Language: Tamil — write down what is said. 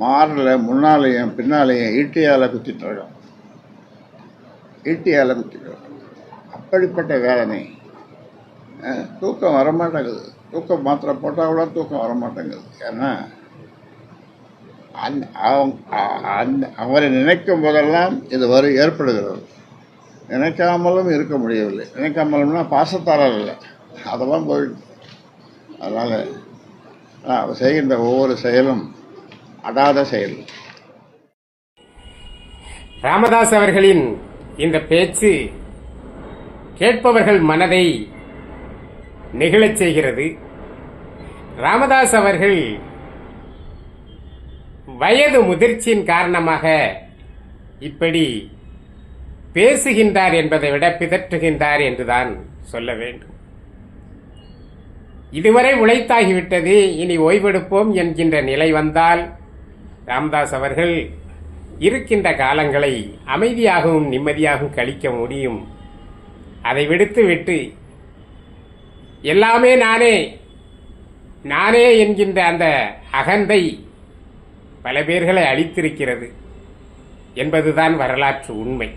மாரில் முன்னாலேயும் பின்னாலேயும் ஈட்டியால் குத்திட்டு இருக்கோம் ஈட்டியால் குத்திட்டு அப்படிப்பட்ட வேதனை. தூக்கம் வரமாட்டேங்குது. தூக்கம் மாத்திரை போட்டால் கூட தூக்கம் வரமாட்டேங்குது. ஏன்னா அந் அவங்க அந்த அவரை நினைக்கும் போதெல்லாம் இது வரும் ஏற்படுகிறது. நினைக்காமலும் இருக்க முடியவில்லை. நினைக்காமலும்னா பாசத்தாரர் இல்லை. அதெல்லாம் போயிடுது. அதனால் செய்கின்ற ஒவ்வொரு செயலும் அடாத செயல். ராமதாஸ் அவர்களின் இந்த பேச்சு கேட்பவர்கள் மனதை நெகிழச் செய்கிறது. ராமதாஸ் அவர்கள் வயது முதிர்ச்சியின் காரணமாக இப்படி பேசுகின்றார் என்பதை விட பிதற்றுகின்றார் என்றுதான் சொல்ல வேண்டும். இதுவரை உழைத்தாகிவிட்டது இனி ஓய்வெடுப்போம் என்கின்ற நிலை வந்தால் ராமதாஸ் அவர்கள் இருக்கின்ற காலங்களை அமைதியாகவும் நிம்மதியாகவும் கழிக்க முடியும். அதை விடுத்துவிட்டு எல்லாமே நானே நானே என்கின்ற அந்த அகந்தை பல பேர்களை அழித்திருக்கிறது என்பதுதான் வரலாற்று உண்மை.